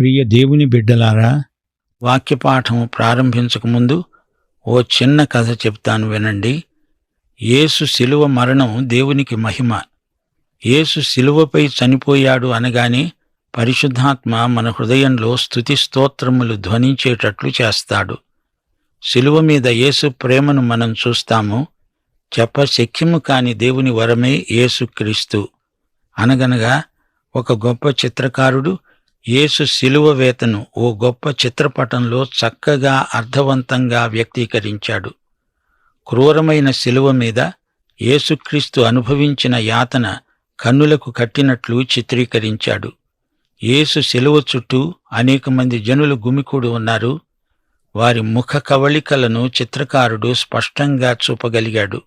ప్రియ దేవుని బిడ్డలారా వాక్యపాఠము ప్రారంభించకముందు ఓ చిన్న కథ చెప్తాను వినండి. యేసు శిలువ మరణం దేవునికి మహిమ. యేసు శిలువపై చనిపోయాడు అనగానే పరిశుద్ధాత్మ మన హృదయంలో స్థుతి స్తోత్రములు ధ్వనించేటట్లు చేస్తాడు. శిలువ మీద యేసు ప్రేమను మనం చూస్తాము. చెప్పశక్యము కాని దేవుని వరమే యేసుక్రీస్తు. అనగనగా ఒక గొప్ప చిత్రకారుడు యేసు శిలువ వేతను ఓ గొప్ప చిత్రపటంలో చక్కగా అర్థవంతంగా వ్యక్తీకరించాడు. క్రూరమైన శిలువ మీద యేసుక్రీస్తు అనుభవించిన యాతన కన్నులకు కట్టినట్లు చిత్రీకరించాడు. యేసు శిలువ చుట్టూ అనేక మంది జనులు గుమికూడి ఉన్నారు. వారి ముఖ కవళికలను చిత్రకారుడు స్పష్టంగా చూపగలిగాడు.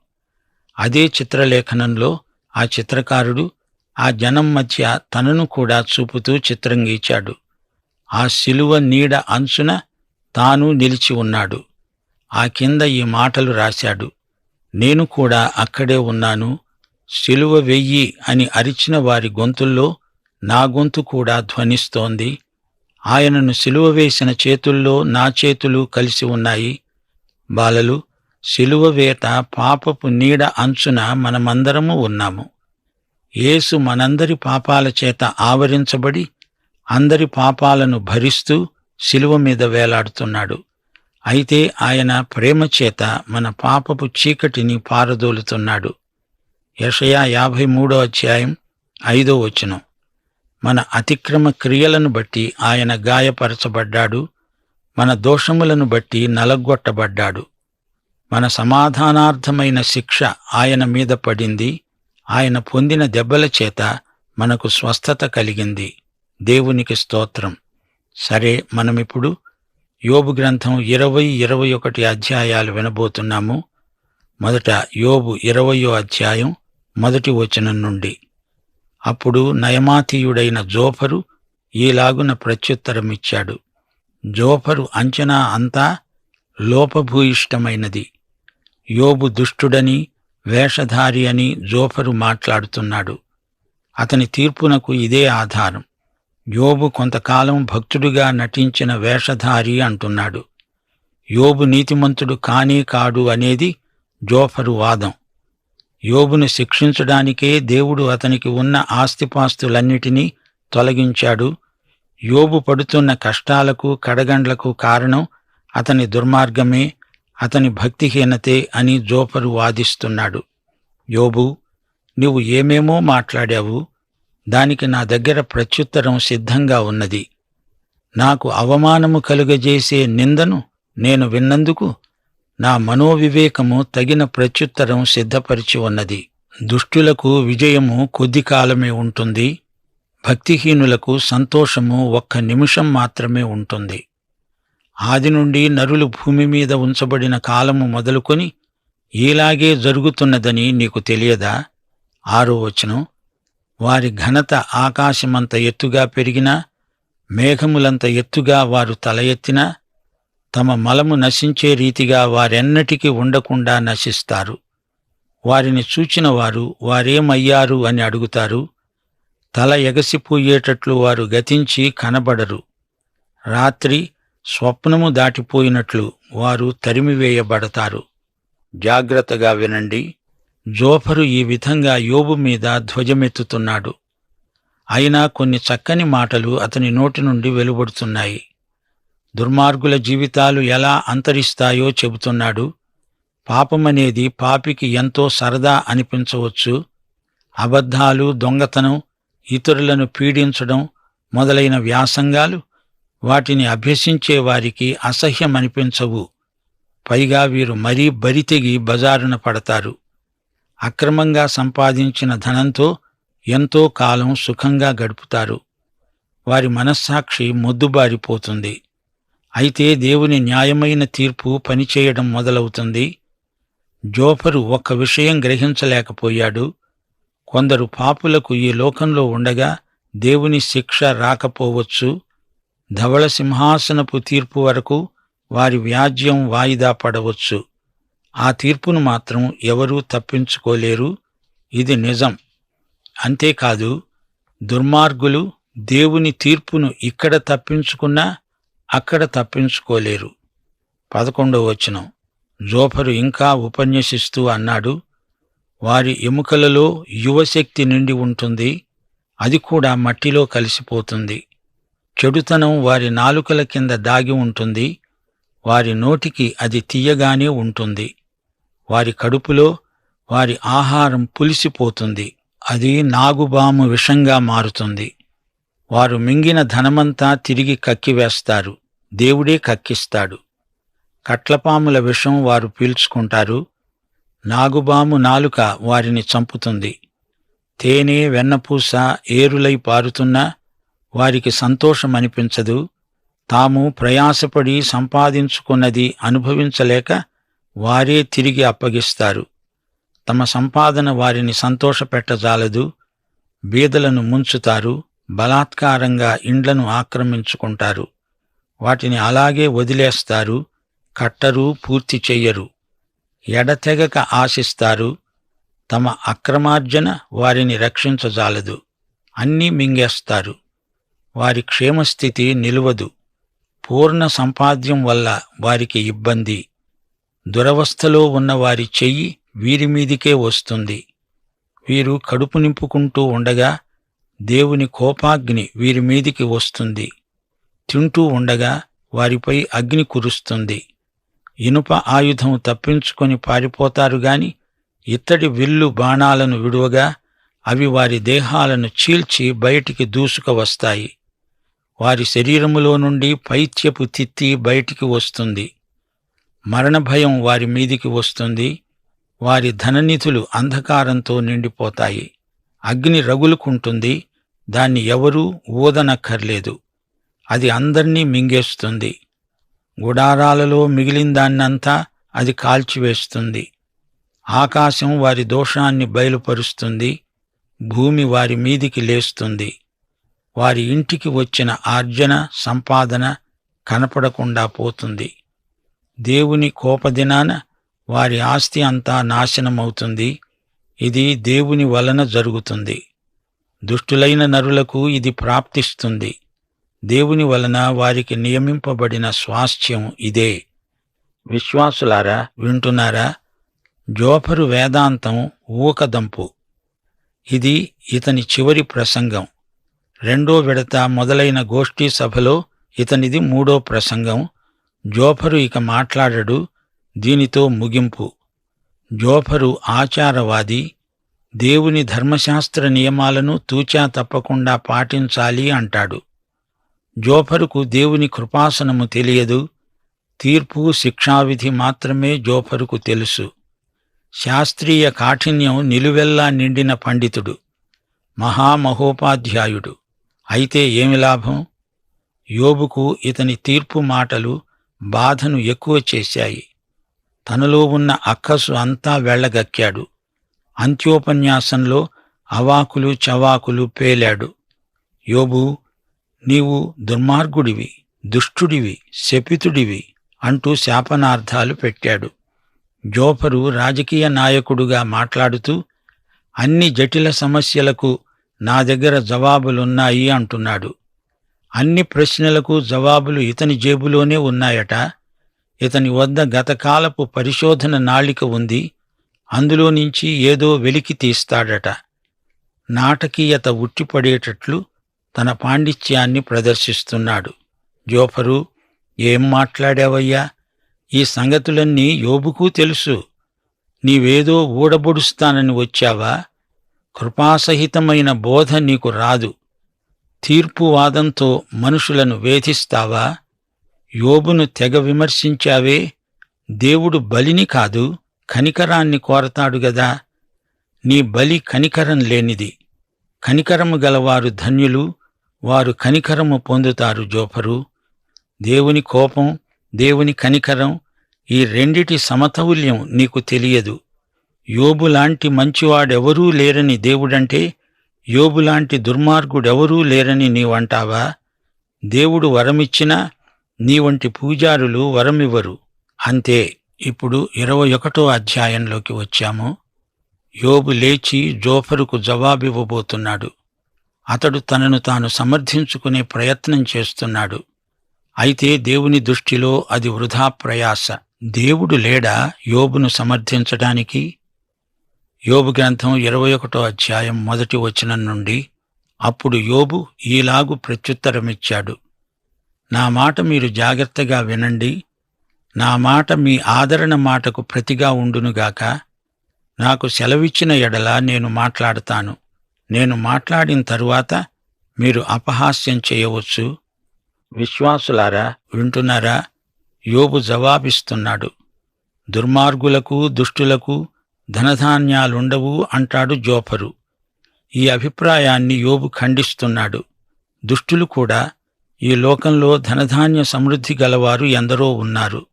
అదే చిత్రలేఖనంలో ఆ చిత్రకారుడు ఆ జనం మధ్య తనను కూడా చూపుతూ చిత్రం గీచాడు ఆ శిలువ నీడ అంచున తాను నిలిచి ఉన్నాడు. ఆ కింద ఈ మాటలు రాశాడు. నేను కూడా అక్కడే ఉన్నాను. శిలువ వెయ్యి అని అరిచిన వారి గొంతుల్లో నా గొంతు కూడా ధ్వనిస్తోంది. ఆయనను సిలువ వేసిన చేతుల్లో నా చేతులు కలిసి ఉన్నాయి. బాలలు శిలువ వేత పాపపు నీడ అంచున మనమందరము ఉన్నాము. యేసు మనందరి పాపాల చేత ఆవరించబడి అందరి పాపాలను భరిస్తూ శిలువ మీద వేలాడుతున్నాడు. అయితే ఆయన ప్రేమ చేత మన పాపపు చీకటిని పారదోలుతున్నాడు. యషయా యాభై మూడో అధ్యాయం ఐదో వచనం. మన అతిక్రమ క్రియలను బట్టి ఆయన గాయపరచబడ్డాడు. మన దోషములను బట్టి నలగొట్టబడ్డాడు. మన సమాధానార్థమైన శిక్ష ఆయన మీద పడింది. ఆయన పొందిన దెబ్బల చేత మనకు స్వస్థత కలిగింది. దేవునికి స్తోత్రం. సరే మనమిప్పుడు యోబు గ్రంథం ఇరవై ఇరవై ఒకటి అధ్యాయాలు వినబోతున్నాము. మొదట యోబు ఇరవయో అధ్యాయం మొదటి వచనం నుండి. అప్పుడు నయమాతీయుడైన జోఫరు ఈలాగున ప్రత్యుత్తరమిచ్చాడు. జోఫరు అంచనా అంతా లోపభూయిష్టమైనది. యోబు దుష్టుడని వేషధారి అని జోఫరు మాట్లాడుతున్నాడు. అతని తీర్పునకు ఇదే ఆధారం. యోబు కొంతకాలం భక్తుడిగా నటించిన వేషధారి అంటున్నాడు. యోబు నీతిమంతుడు కానే కాడు అనేది జోఫరు వాదం. యోబును శిక్షించడానికే దేవుడు అతనికి ఉన్న ఆస్తిపాస్తులన్నిటినీ తొలగించాడు. యోబు పడుతున్న కష్టాలకు కడగండ్లకు కారణం అతని దుర్మార్గమే. అతని భక్తిహీనతే అని జోఫరు వాదిస్తున్నాడు. యోబు నీవు ఏమేమో మాట్లాడావు? దానికి నా దగ్గర ప్రత్యుత్తరం సిద్ధంగా ఉన్నది. నాకు అవమానము కలుగజేసే నిందను నేను విన్నందుకు నా మనోవివేకము తగిన ప్రత్యుత్తరం సిద్ధపరిచి ఉన్నది. దుష్టులకు విజయము కొద్ది కాలమే ఉంటుంది. భక్తిహీనులకు సంతోషము ఒక్క నిమిషం మాత్రమే ఉంటుంది. ఆది నుండి నరులు భూమి మీద ఉంచబడిన కాలము మొదలుకొని ఇలాగే జరుగుతున్నదని నీకు తెలియదా? ఆరో వచనం. వారి ఘనత ఆకాశమంత ఎత్తుగా పెరిగినా మేఘములంత ఎత్తుగా వారు తల ఎత్తినా తమ మలము నశించే రీతిగా వారెన్నటికీ ఉండకుండా నశిస్తారు. వారిని చూచిన వారు వారేమయ్యారు అని అడుగుతారు. తల ఎగసిపోయేటట్లు వారు గతించి కనబడరు. రాత్రి స్వప్నము దాటిపోయినట్లు వారు తరిమివేయబడతారు. జాగ్రత్తగా వినండి. జోఫరు ఈ విధంగా యోబు మీద ధ్వజమెత్తుతున్నాడు. అయినా కొన్ని చక్కని మాటలు అతని నోటి నుండి వెలువడుతున్నాయి. దుర్మార్గుల జీవితాలు ఎలా అంతరిస్తాయో చెబుతున్నాడు. పాపమనేది పాపికి ఎంతో సరదా అనిపించవచ్చు. అబద్ధాలు దొంగతనం ఇతరులను పీడించడం మొదలైన వ్యాసంగాలు వాటిని అభ్యసించే వారికి అసహ్యమనిపించవు. పైగా వీరు మరీ బరితెగి బజారున పడతారు. అక్రమంగా సంపాదించిన ధనంతో ఎంతో కాలం సుఖంగా గడుపుతారు. వారి మనస్సాక్షి మొద్దుబారిపోతుంది. అయితే దేవుని న్యాయమైన తీర్పు పనిచేయడం మొదలవుతుంది. జోఫరు ఒక్క విషయం గ్రహించలేకపోయాడు. కొందరు పాపులకు ఈ లోకంలో ఉండగా దేవుని శిక్ష రాకపోవచ్చు. ధవళ సింహాసనపు తీర్పు వరకు వారి వ్యాజ్యం వాయిదా పడవచ్చు. ఆ తీర్పును మాత్రం ఎవరూ తప్పించుకోలేరు. ఇది నిజం. అంతేకాదు దుర్మార్గులు దేవుని తీర్పును ఇక్కడ తప్పించుకున్నా అక్కడ తప్పించుకోలేరు. పదకొండవ వచనం. జోఫరు ఇంకా ఉపన్యసిస్తూ అన్నాడు వారి ఎముకలలో యువశక్తి నిండి ఉంటుంది. అది కూడా మట్టిలో కలిసిపోతుంది. చెడుతనం వారి నాలుకల కింద దాగి ఉంటుంది వారి నోటికి అది తీయగానే ఉంటుంది. వారి కడుపులో వారి ఆహారం పులిసిపోతుంది అది నాగుబాము విషంగా మారుతుంది. వారు మింగిన ధనమంతా తిరిగి కక్కివేస్తారు దేవుడే కక్కిస్తాడు. కట్లపాముల విషం వారు పీల్చుకుంటారు నాగుబాము నాలుక వారిని చంపుతుంది. తేనె వెన్నపూస ఏరులై పారుతున్నా వారికి సంతోషమనిపించదు. తాము ప్రయాసపడి సంపాదించుకున్నది అనుభవించలేక వారే తిరిగి అప్పగిస్తారు. తమ సంపాదన వారిని సంతోషపెట్టజాలదు. బీదలను ముంచుతారు. బలాత్కారంగా ఇండ్లను ఆక్రమించుకుంటారు. వాటిని అలాగే వదిలేస్తారు. కట్టరు పూర్తి చెయ్యరు. ఎడతెగక ఆశిస్తారు. తమ అక్రమార్జన వారిని రక్షించజాలదు. అన్నీ మింగేస్తారు. వారి క్షేమస్థితి నిలువదు. పూర్ణ సంపాద్యం వల్ల వారికి ఇబ్బంది. దురవస్థలో ఉన్న వారి చెయ్యి వీరి మీదికే వస్తుంది. వీరు కడుపు నింపుకుంటూ ఉండగా దేవుని కోపాగ్ని వీరి మీదికి వస్తుంది. తింటూ ఉండగా వారిపై అగ్ని కురుస్తుంది. ఇనుప ఆయుధం తప్పించుకొని పారిపోతారు గాని ఇత్తడి విల్లు బాణాలను విడువగా అవి వారి దేహాలను చీల్చి బయటికి దూసుకవస్తాయి. వారి శరీరములో నుండి పైత్యపు తిత్తి బయటికి వస్తుంది. మరణ భయం వారి మీదికి వస్తుంది. వారి ధననిధులు అంధకారంతో నిండిపోతాయి. అగ్ని రగులుకుంటుంది. దాన్ని ఎవరూ ఊదనక్కర్లేదు. అది అందర్నీ మింగేస్తుంది. గుడారాలలో మిగిలిందాన్నంతా అది కాల్చివేస్తుంది. ఆకాశం వారి దోషాన్ని బయలుపరుస్తుంది. భూమి వారి మీదికి లేస్తుంది. వారి ఇంటికి వచ్చిన ఆర్జన సంపాదన కనపడకుండా పోతుంది. దేవుని కోపదినాన వారి ఆస్తి అంతా నాశనమవుతుంది. ఇది దేవుని వలన జరుగుతుంది. దుష్టులైన నరులకు ఇది ప్రాప్తిస్తుంది. దేవుని వలన వారికి నియమింపబడిన స్వాస్థ్యం ఇదే. విశ్వాసులారా వింటున్నారా? జోఫరు వేదాంతం ఊకదంపు. ఇది ఇతని చివరి ప్రసంగం. రెండో విడత మొదలైన గోష్ఠీ సభలో ఇతనిది మూడో ప్రసంగం. జోఫరు ఇక మాట్లాడడు దీనితో ముగింపు. జోఫరు ఆచారవాది దేవుని ధర్మశాస్త్ర నియమాలను తూచా తప్పకుండా పాటించాలి అంటాడు. జోఫరుకు దేవుని కృపాసనము తెలియదు తీర్పు శిక్షావిధి మాత్రమే జోఫరుకు తెలుసు. శాస్త్రీయ కాఠిన్యం నిలువెల్లా నిండిన పండితుడు మహామహోపాధ్యాయుడు. అయితే ఏమి లాభం? యోబుకు ఇతని తీర్పు మాటలు బాధను ఎక్కువ చేశాయి. తనలో ఉన్న అక్కసు అంతా వెళ్ళగక్కాడు. అంత్యోపన్యాసంలో అవాకులు చవాకులు పేలాడు. యోబు నీవు దుర్మార్గుడివి దుష్టుడివి శపితుడివి అంటూ శాపనార్థాలు పెట్టాడు. జోఫరు రాజకీయ నాయకుడుగా మాట్లాడుతూ అన్ని జటిల సమస్యలకు నా దగ్గర జవాబులున్నాయి అంటున్నాడు. అన్ని ప్రశ్నలకు జవాబులు ఇతని జేబులోనే ఉన్నాయట. ఇతని వద్ద గతకాలపు పరిశోధన నాళిక ఉంది. అందులో నుంచి ఏదో వెలికి తీస్తాడట. నాటకీయత ఉట్టిపడేటట్లు తన పాండిత్యాన్ని ప్రదర్శిస్తున్నాడు. జోఫరు ఏం మాట్లాడావయ్యా? ఈ సంగతులన్నీ యోబుకు తెలుసు. నీవేదో ఊడబొడుస్తానని వచ్చావా? కృపాసహితమైన బోధ నీకు రాదు. తీర్పువాదంతో మనుషులను వేధిస్తావా? యోబును తెగ విమర్శించావే? దేవుడు బలిని కాదు కనికరాన్ని కోరతాడు గదా. నీ బలి కనికరం లేనిది. కనికరము గలవారు ధన్యులు వారు కనికరము పొందుతారు జోఫరు. దేవుని కోపం దేవుని కనికరం ఈ రెండిటి సమతౌల్యం నీకు తెలియదు. యోబులాంటి మంచివాడెవరూ లేరని దేవుడంటే యోబులాంటి దుర్మార్గుడెవరూ లేరని నీవంటావా? దేవుడు వరమిచ్చినా నీ వంటి పూజారులు వరమివ్వరు. అంతే ఇప్పుడు ఇరవై ఒకటో అధ్యాయంలోకి వచ్చాము. యోబు లేచి జోఫరుకు జవాబివ్వబోతున్నాడు. అతడు తనను తాను సమర్థించుకునే ప్రయత్నం చేస్తున్నాడు. అయితే దేవుని దృష్టిలో అది వృధా ప్రయాస. దేవుడు లేడా యోబును సమర్థించడానికి యోబు గ్రంథం ఇరవై ఒకటో అధ్యాయం మొదటి వచనం నుండి అప్పుడు యోబు ఈలాగు ప్రత్యుత్తరమిచ్చాడు. నా మాట మీరు జాగ్రత్తగా వినండి. నా మాట మీ ఆదరణ మాటకు ప్రతిగా ఉండునుగాక నాకు సెలవిచ్చిన ఎడల నేను మాట్లాడతాను. నేను మాట్లాడిన తరువాత మీరు అపహాస్యం చేయవచ్చు. విశ్వాసులారా వింటున్నారా? యోబు జవాబిస్తున్నాడు. దుర్మార్గులకు దుష్టులకు ధనధాన్యాలుండవు అంటాడు జోపరు ఈ అభిప్రాయాన్ని యోబు ఖండిస్తున్నాడు. దుష్టులు కూడా ఈ లోకంలో ధనధాన్య సమృద్ధి గలవారు ఎందరో ఉన్నారు.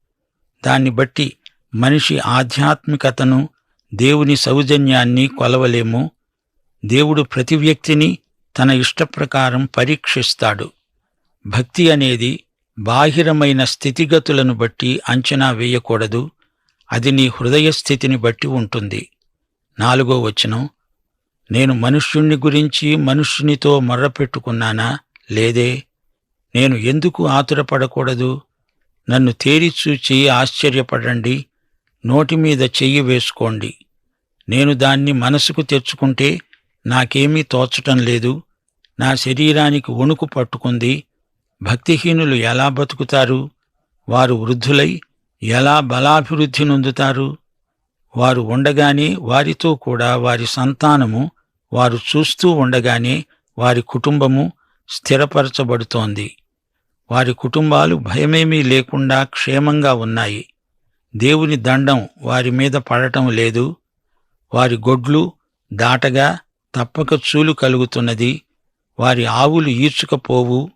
దాన్ని బట్టి మనిషి ఆధ్యాత్మికతను దేవుని సౌజన్యాన్ని కొలవలేము. దేవుడు ప్రతి వ్యక్తిని తన ఇష్టప్రకారం పరీక్షిస్తాడు. భక్తి అనేది బాహిరమైన స్థితిగతులను బట్టి అంచనా వేయకూడదు. అది నీ హృదయ స్థితిని బట్టి ఉంటుంది. నాలుగో వచనం నేను మనుష్యుణ్ణి గురించి మనుష్యునితో మొర్రపెట్టుకున్నానా? లేదే. నేను ఎందుకు ఆతురపడకూడదు? నన్ను తేరిచూచి ఆశ్చర్యపడండి. నోటి మీద చెయ్యి వేసుకోండి. నేను దాన్ని మనసుకు తెచ్చుకుంటే నాకేమీ తోచటం లేదు. నా శరీరానికి వణుకు పట్టుకుంది. భక్తిహీనులు ఎలా బతుకుతారు? వారు వృద్ధులై ఎలా బలాభివృద్ధి నొందుతారు? వారు ఉండగానే వారితో కూడా వారి సంతానము వారు చూస్తూ ఉండగానే వారి కుటుంబము స్థిరపరచబడుతోంది. వారి కుటుంబాలు భయమేమీ లేకుండా క్షేమంగా ఉన్నాయి. దేవుని దండం వారి మీద పడటం లేదు. వారి గొడ్లు దాటగా తప్పక చూలు కలుగుతున్నది. వారి ఆవులు ఈడ్చుకపోవు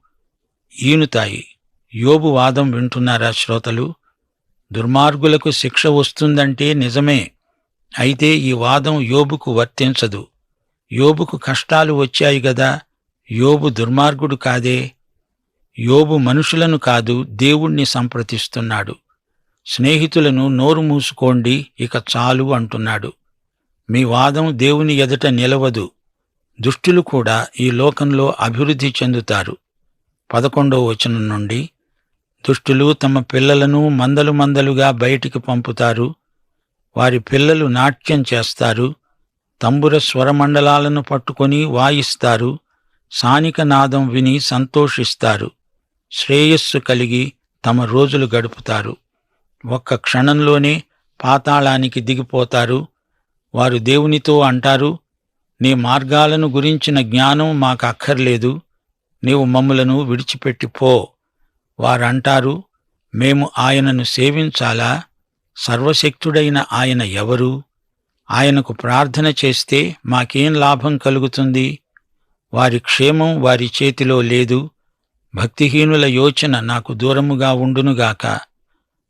ఈనుతాయి. యోబు వాదం వింటున్నారా శ్రోతలు? దుర్మార్గులకు శిక్ష వస్తుందంటే నిజమే. అయితే ఈ వాదం యోబుకు వర్తించదు. యోబుకు కష్టాలు వచ్చాయి గదా యోబు దుర్మార్గుడు కాదే. యోబు మనుషులను కాదు దేవుణ్ణి సంప్రదిస్తున్నాడు. స్నేహితులను నోరు మూసుకోండి ఇక చాలు అంటున్నాడు. మీ వాదం దేవుని ఎదుట నిలవదు. దుష్టులు కూడా ఈ లోకంలో అభివృద్ధి చెందుతారు. పదకొండవ వచనం నుండి దుష్టులు తమ పిల్లలను మందలు మందలుగా బయటికి పంపుతారు. వారి పిల్లలు నాట్యం చేస్తారు. తంబుర స్వరమండలాలను పట్టుకొని వాయిస్తారు. సానిక నాదం విని సంతోషిస్తారు. శ్రేయస్సు కలిగి తమ రోజులు గడుపుతారు. ఒక్క క్షణంలోనే పాతాళానికి దిగిపోతారు. వారు దేవునితో అంటారు నీ మార్గాలను గురించిన జ్ఞానం మాకు అక్కర్లేదు. నీవు మమ్ములను విడిచిపెట్టి పో. వారంటారు మేము ఆయనను సేవించాలా? సర్వశక్తుడైన ఆయన ఎవరు? ఆయనకు ప్రార్థన చేస్తే మాకేం లాభం కలుగుతుంది? వారి క్షేమం వారి చేతిలో లేదు. భక్తిహీనుల యోచన నాకు దూరముగా ఉండునుగాక.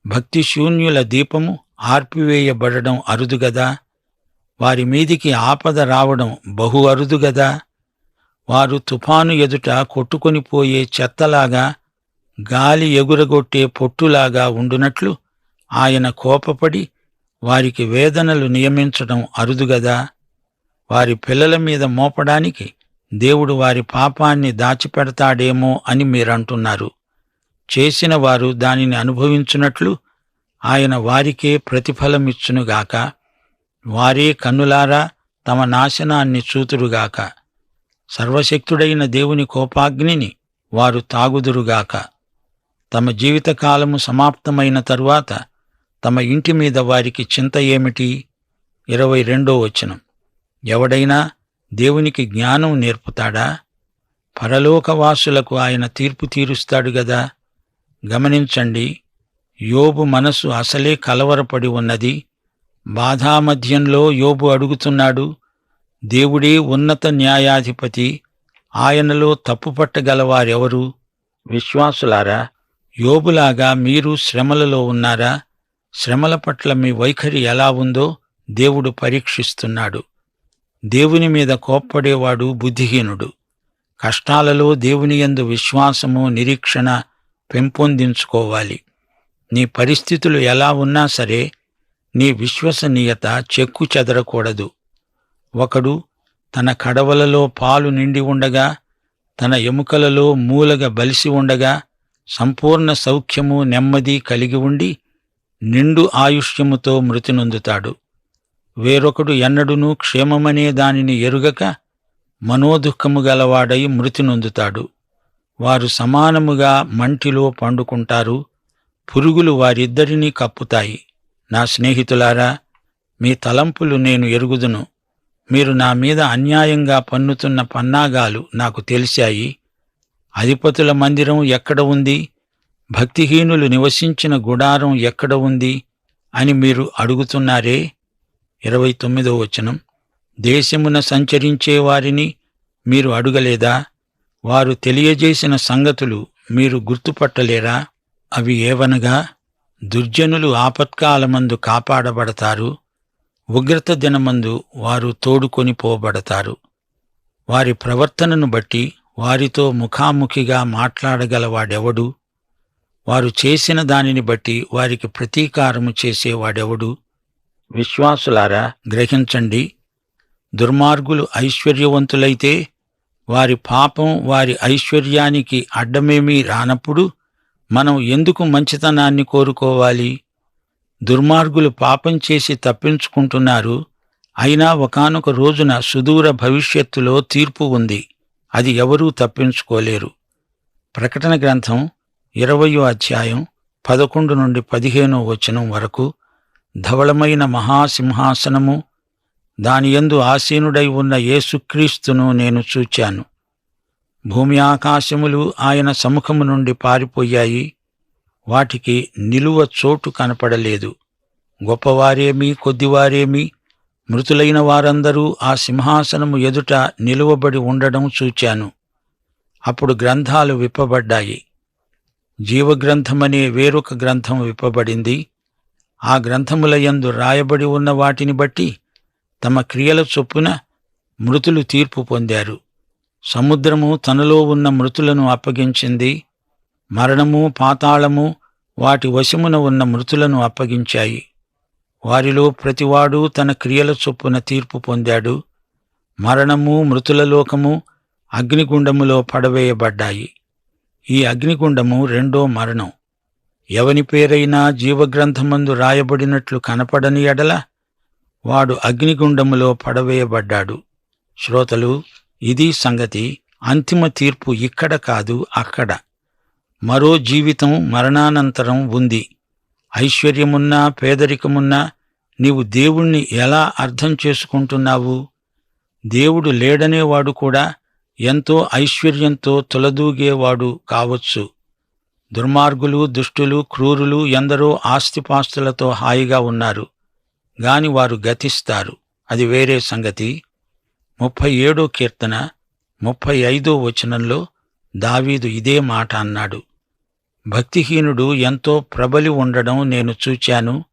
భక్తి శూన్యుల దీపము ఆర్పివేయబడడం అరుదుగదా? వారి మీదికి ఆపద రావడం బహు అరుదుగదా? వారు తుఫాను ఎదుట కొట్టుకొనిపోయే చెత్తలాగా గాలి ఎగురగొట్టే పొట్టులాగా ఉండునట్లు ఆయన కోపపడి వారికి వేదనలు నియమించడం అరుదుగదా వారి పిల్లల మీద మోపడానికి దేవుడు వారి పాపాన్ని దాచిపెడతాడేమో అని మీరంటున్నారు. చేసిన వారు దానిని అనుభవించున్నట్లు ఆయన వారికే ప్రతిఫలమిచ్చునుగాక వారే కన్నులారా తమ నాశనాన్ని చూతురుగాక సర్వశక్తుడైన దేవుని కోపాగ్నిని వారు తాగుదురుగాక తమ జీవితకాలము సమాప్తమైన తరువాత తమ ఇంటి మీద వారికి చింత ఏమిటి? ఇరవై రెండో వచనం. ఎవడైనా దేవునికి జ్ఞానం నేర్పుతాడా? పరలోకవాసులకు ఆయన తీర్పు తీరుస్తాడు గదా? గమనించండి యోబు మనసు అసలే కలవరపడి ఉన్నది. బాధామధ్యంలో యోబు అడుగుతున్నాడు దేవుడే ఉన్నత న్యాయాధిపతి ఆయనలో తప్పుపట్టగలవారెవరు విశ్వాసులారా యోబులాగా మీరు శ్రమలలో ఉన్నారా? శ్రమల పట్ల మీ వైఖరి ఎలా ఉందో దేవుడు పరీక్షిస్తున్నాడు. దేవుని మీద కోప్పడేవాడు బుద్ధిహీనుడు. కష్టాలలో దేవుని యందు విశ్వాసము నిరీక్షణ పెంపొందించుకోవాలి. నీ పరిస్థితులు ఎలా ఉన్నా సరే నీ విశ్వసనీయత చెక్కు చెదరకూడదు. ఒకడు తన కడవలలో పాలు నిండి ఉండగా తన ఎముకలలో మూలగ బలిసి ఉండగా సంపూర్ణ సౌఖ్యము నెమ్మది కలిగి ఉండి నిండు ఆయుష్యముతో మృతి నొందుతాడు వేరొకడు ఎన్నడునూ క్షేమమనే దానిని ఎరుగక మనోదుఃఖము గలవాడై మృతి నొందుతాడు వారు సమానముగా మంటిలో పండుకుంటారు పురుగులు వారిద్దరినీ కప్పుతాయి. నా స్నేహితులారా మీ తలంపులు నేను ఎరుగుదును. మీరు నా మీద అన్యాయంగా పన్నుతున్న పన్నాగాలు నాకు తెలిశాయి. అధిపతుల మందిరం ఎక్కడ ఉంది? భక్తిహీనులు నివసించిన గుడారం ఎక్కడ ఉంది? అని మీరు అడుగుతున్నారే? ఇరవై తొమ్మిదో వచనం. దేశమున సంచరించే వారిని మీరు అడుగలేదా? వారు తెలియజేసిన సంగతులు మీరు గుర్తుపట్టలేరా? అవి ఏవనగా దుర్జనులు ఆపత్కాలమందు కాపాడబడతారు ఉగ్రత దినమందు వారు తోడుకొని పోబడతారు. వారి ప్రవర్తనను బట్టి వారితో ముఖాముఖిగా మాట్లాడగలవాడెవడు? వారు చేసిన దానిని బట్టి వారికి ప్రతీకారము చేసేవాడెవడు? విశ్వాసులారా గ్రహించండి. దుర్మార్గులు ఐశ్వర్యవంతులైతే వారి పాపం వారి ఐశ్వర్యానికి అడ్డమేమీ రానప్పుడు మనం ఎందుకు మంచితనాన్ని కోరుకోవాలి? దుర్మార్గులు పాపం చేసి తప్పించుకుంటున్నారు అయినా ఒకానొక రోజున సుదూర భవిష్యత్తులో తీర్పు ఉంది. అది ఎవరూ తప్పించుకోలేరు. ప్రకటన గ్రంథం ఇరవయో అధ్యాయం పదకొండు నుండి పదిహేనో వచనం వరకు ధవళమైన మహాసింహాసనము దానియందు ఆసీనుడై ఉన్న యేసుక్రీస్తును నేను చూచాను. భూమి ఆకాశములు ఆయన సముఖము నుండి పారిపోయాయి. వాటికి నిలువ చోటు కనపడలేదు. గొప్పవారేమీ కొద్దివారేమి మృతులైన వారందరూ ఆ సింహాసనము ఎదుట నిలువబడి ఉండడం చూచాను. అప్పుడు గ్రంథాలు విప్పబడ్డాయి. జీవగ్రంథమనే వేరొక గ్రంథం విప్పబడింది. ఆ గ్రంథములయందు రాయబడి ఉన్న వాటిని బట్టి తమ క్రియల చొప్పున మృతులు తీర్పు పొందారు. సముద్రము తనలో ఉన్న మృతులను అప్పగించింది. మరణము పాతాళము వాటి వశమున ఉన్న మృతులను అప్పగించాయి. వారిలో ప్రతివాడు తన క్రియల చొప్పున తీర్పు పొందాడు. మరణము మృతుల లోకము అగ్నిగుండములో పడవేయబడ్డాయి. ఈ అగ్నిగుండము రెండో మరణం. ఎవని పేరైనా జీవగ్రంథమందు రాయబడినట్లు కనపడని ఎడల వాడు అగ్నిగుండములో పడవేయబడ్డాడు. శ్రోతలు ఇది సంగతి అంతిమ తీర్పు ఇక్కడ కాదు అక్కడ. మరో జీవితం మరణానంతరం ఉంది. ఐశ్వర్యమున్నా పేదరికమున్నా నీవు దేవుణ్ణి ఎలా అర్థం చేసుకుంటున్నావు? దేవుడు లేడనేవాడు కూడా ఎంతో ఐశ్వర్యంతో తులదూగేవాడు కావచ్చు. దుర్మార్గులు దుష్టులు క్రూరులు ఎందరో ఆస్తిపాస్తులతో హాయిగా ఉన్నారు. గాని వారు గతిస్తారు. అది వేరే సంగతి. ముప్పై ఏడో కీర్తన ముప్పై ఐదో వచనంలో దావీదు ఇదే మాట అన్నాడు. భక్తిహీనుడు ఎంతో ప్రబలి ఉండడం నేను చూచాను.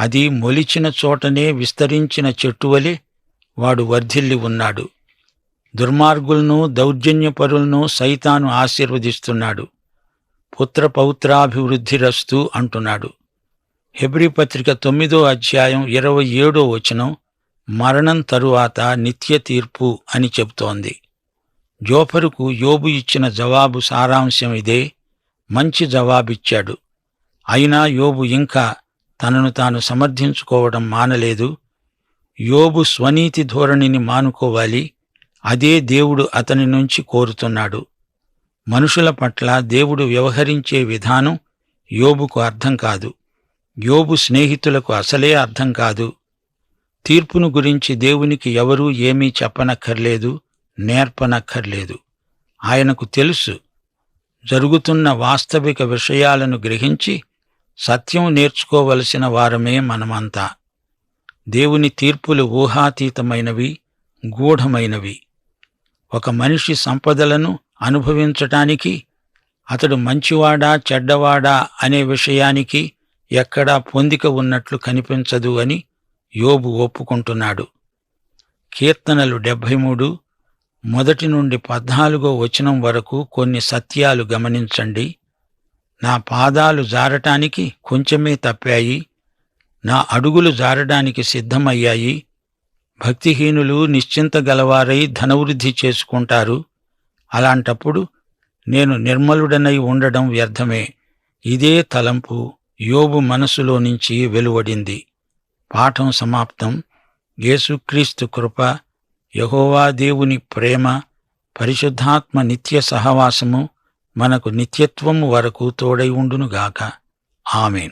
అది మొలిచిన చోటనే విస్తరించిన చెట్టువలే వాడు వర్ధిల్లి ఉన్నాడు. దుర్మార్గులను దౌర్జన్యపరులను సైతాను ఆశీర్వదిస్తున్నాడు. పుత్ర పౌత్రాభివృద్ధిరస్తు అంటున్నాడు. హెబ్రి పత్రిక తొమ్మిదో అధ్యాయం ఇరవై ఏడో వచనం మరణం తరువాత నిత్య తీర్పు అని చెబుతోంది. జోఫరుకు యోబు ఇచ్చిన జవాబు సారాంశం ఇదే. మంచి జవాబిచ్చాడు. అయినా యోబు ఇంకా తనను తాను సమర్థించుకోవడం మానలేదు. యోబు స్వనీతి ధోరణిని మానుకోవాలి. అదే దేవుడు అతని నుంచి కోరుతున్నాడు. మనుషుల పట్ల దేవుడు వ్యవహరించే విధానం యోబుకు అర్థం కాదు. యోబు స్నేహితులకు అసలే అర్థం కాదు. తీర్పును గురించి దేవునికి ఎవరూ ఏమీ చెప్పనక్కర్లేదు నేర్పనక్కర్లేదు. ఆయనకు తెలుసు జరుగుతున్న వాస్తవిక విషయాలను గ్రహించి సత్యం నేర్చుకోవలసిన వారమే మనమంతా. దేవుని తీర్పులు ఊహాతీతమైనవి గూఢమైనవి. ఒక మనిషి సంపదలను అనుభవించటానికి అతడు మంచివాడా చెడ్డవాడా అనే విషయానికి ఎక్కడా పొందిక ఉన్నట్లు కనిపించదు అని యోబు ఒప్పుకుంటున్నాడు. కీర్తనలు డెబ్భై మూడు మొదటి నుండి పద్నాలుగో వచనం వరకు కొన్ని సత్యాలు గమనించండి. నా పాదాలు జారటానికి కొంచెమే తప్పాయి. నా అడుగులు జారడానికి సిద్ధమయ్యాయి. భక్తిహీనులు నిశ్చింత గలవారై ధనవృద్ధి చేసుకుంటారు. అలాంటప్పుడు నేను నిర్మలుడనై ఉండడం వ్యర్థమే. ఇదే తలంపు యోబు మనసులో నుంచి వెలువడింది. పాఠం సమాప్తం. యేసుక్రీస్తు కృప యహోవా దేవుని ప్రేమ పరిశుద్ధాత్మ నిత్య సహవాసము మనకు నిత్యత్వము వరకు తోడై ఉండునుగాక. ఆమెన్.